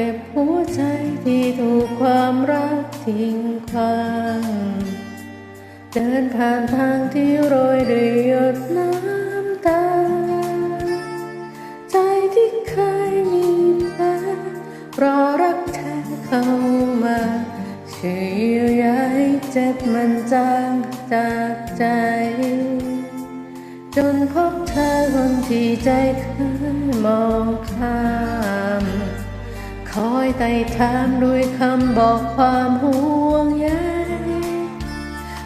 เก็บหัวใจที่ถูกความรักทิ้งขว้างเดินผ่านทางที่โรยด้วยหยดน้ำตา ใจที่เคยมีแผลรอรักแท้เข้ามาช่วยเยียวยาให้เจ็บมันจางจากใจ จนพบเธอคนที่ใจเคยมองข้าม ไต่ถามด้วยคำบอกความห่วงใย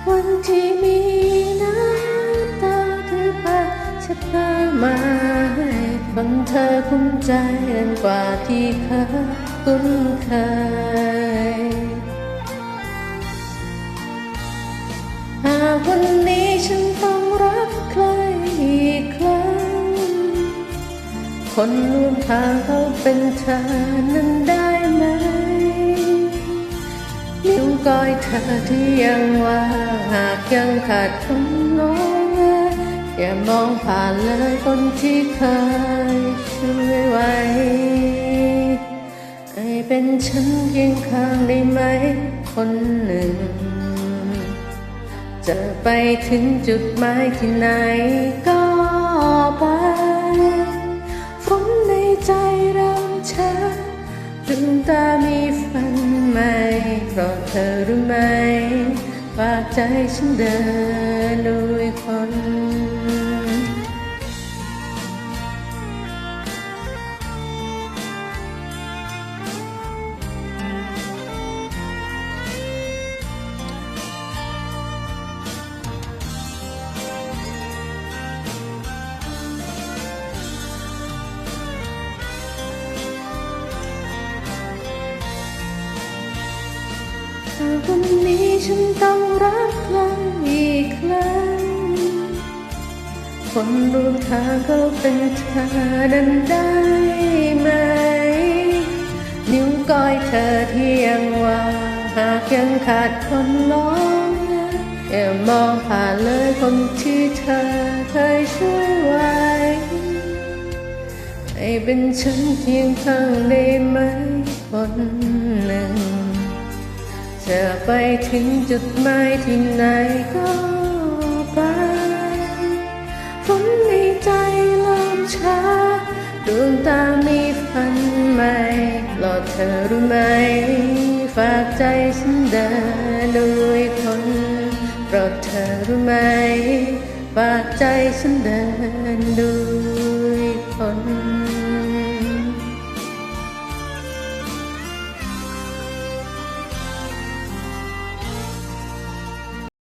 วันที่มีน้ำตาที่พาชัดหน้ามาให้คนเธอคุ้มใจกันกว่าที่เคยคุ้นเคยหากวันนี้ฉันต้องรักใครอีกครั้งคนร่วมทางเขาเป็นเธอนั้นได้ ก้อยเธอที่ยังว่างหากยังขาดคนน้องแงอย่ามองผ่านเลยคนที่เคยช่วยไว้ให้เป็นฉันเพียงข้างได้ไหม คนหนึ่ง จะไปถึงจุดหมายที่ไหนก็ไปฝนในใจเริ่มช้าดวงตา ธอรู้ไหมฝากใจฉันเดินด้วยคน วันนี้ฉันต้องรักใครอีกครั้ง คนร่วมทางเขาเป็นเธอนั้นได้ไหม นิ้วก้อยเธอที่ยังว่างหากยังขาดคนล้องอย่ามองผ่านเลยคนที่เธอเคยช่วยไว้ให้เป็นฉันเพียงข้างได้ไหมคนหนึ่ง จะไปถึงจุดหมายที่ไหนก็ไปฝนในใจเริ่มช้าดวงตามีฝันใหม่รอเธอรู้ไหม ฝากใจฉันเดินด้วยคนราะเธอรู้ไหม ฝากใจฉันเดินด้วย